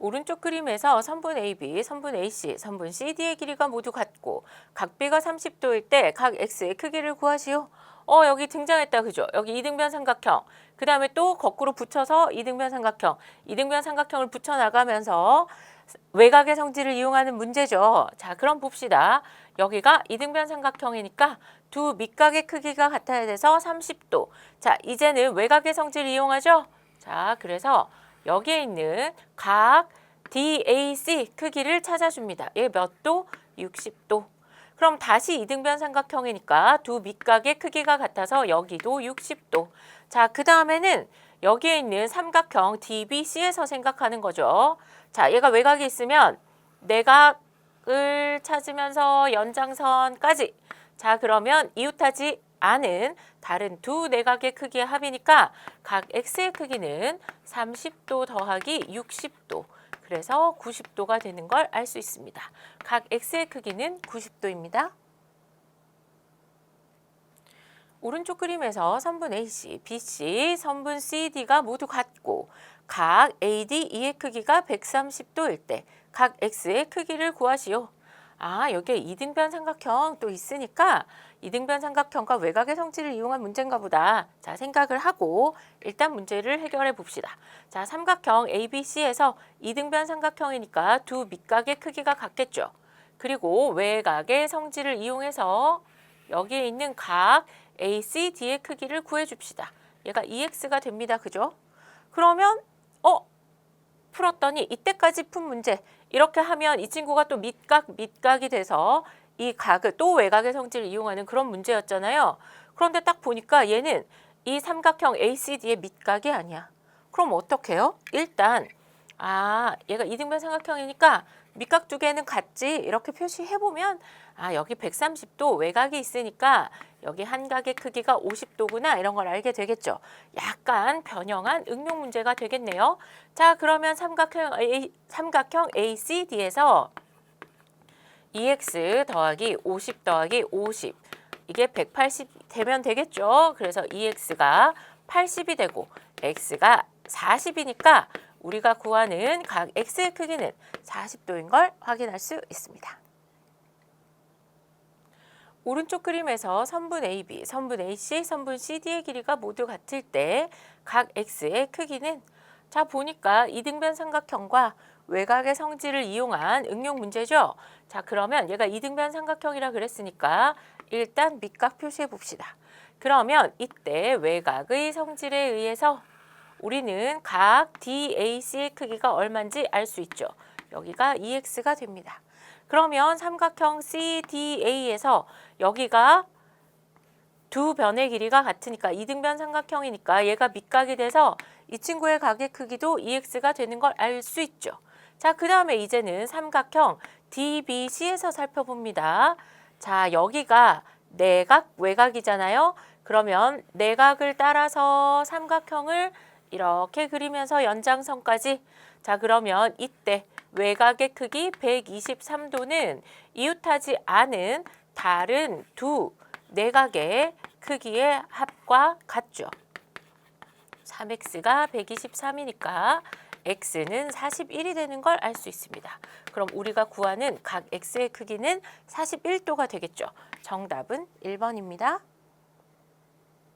오른쪽 그림에서 선분 AB, 선분 AC, 선분 CD의 길이가 모두 같고 각 B가 30도일 때 각 X의 크기를 구하시오. 어 여기 등장했다 그죠? 여기 이등변 삼각형. 그 다음에 또 거꾸로 붙여서 이등변 삼각형. 이등변 삼각형을 붙여 나가면서 외곽의 성질을 이용하는 문제죠. 자 그럼 봅시다. 여기가 이등변 삼각형이니까 두 밑각의 크기가 같아야 돼서 30도. 자 이제는 외곽의 성질을 이용하죠. 자 그래서 여기에 있는 각 DAC 크기를 찾아줍니다. 얘 몇 도? 60도. 그럼 다시 이등변 삼각형이니까 두 밑각의 크기가 같아서 여기도 60도. 자, 그 다음에는 여기에 있는 삼각형 DBC에서 생각하는 거죠. 자, 얘가 외곽이 있으면 내각을 찾으면서 연장선까지. 자, 그러면 이웃하지 않은 다른 두 내각의 크기의 합이니까 각 x의 크기는 30도 더하기 60도. 그래서 90도가 되는 걸 알 수 있습니다. 각 x의 크기는 90도입니다. 오른쪽 그림에서 선분 AC, BC, 선분 CD가 모두 같고 각 AD, E의 크기가 130도일 때 각 X의 크기를 구하시오. 아, 여기에 이등변 삼각형 또 있으니까 이등변 삼각형과 외곽의 성질을 이용한 문제인가 보다. 자, 생각을 하고 일단 문제를 해결해 봅시다. 자, 삼각형 ABC에서 이등변 삼각형이니까 두 밑각의 크기가 같겠죠. 그리고 외곽의 성질을 이용해서 여기에 있는 각 ACD의 크기를 구해 줍시다. 얘가 EX가 됩니다. 그죠? 그러면 어 풀었더니 이때까지 푼 문제 이렇게 하면 이 친구가 또 밑각 밑각이 돼서 이 각을 또 외곽의 성질을 이용하는 그런 문제였잖아요. 그런데 딱 보니까 얘는 이 삼각형 ACD의 밑각이 아니야. 그럼 어떡해요? 일단 아 얘가 이등변 삼각형이니까 밑각 두 개는 같지 이렇게 표시해 보면 아 여기 130도 외곽이 있으니까 여기 한 각의 크기가 50도구나 이런 걸 알게 되겠죠. 약간 변형한 응용 문제가 되겠네요. 자 그러면 삼각형 A, 삼각형 ACD에서 EX 더하기 50 더하기 50 이게 180 되면 되겠죠. 그래서 EX가 80이 되고 X가 40이니까 우리가 구하는 각 X의 크기는 40도인 걸 확인할 수 있습니다. 오른쪽 그림에서 선분 AB, 선분 AC, 선분 CD의 길이가 모두 같을 때 각 X의 크기는 자 보니까 이등변 삼각형과 외곽의 성질을 이용한 응용 문제죠. 자 그러면 얘가 이등변 삼각형이라 그랬으니까 일단 밑각 표시해 봅시다. 그러면 이때 외곽의 성질에 의해서 우리는 각 DAC의 크기가 얼마인지 알 수 있죠. 여기가 EX가 됩니다. 그러면 삼각형 CDA에서 여기가 두 변의 길이가 같으니까 이등변 삼각형이니까 얘가 밑각이 돼서 이 친구의 각의 크기도 EX가 되는 걸 알 수 있죠. 자, 그 다음에 이제는 삼각형 DBC에서 살펴봅니다. 자, 여기가 내각, 외곽이잖아요. 그러면 내각을 따라서 삼각형을 이렇게 그리면서 연장선까지 자 그러면 이때 외곽의 크기 123도는 이웃하지 않은 다른 두 내각의 크기의 합과 같죠. 3x가 123이니까 x는 41이 되는 걸 알 수 있습니다. 그럼 우리가 구하는 각 x의 크기는 41도가 되겠죠. 정답은 1번입니다.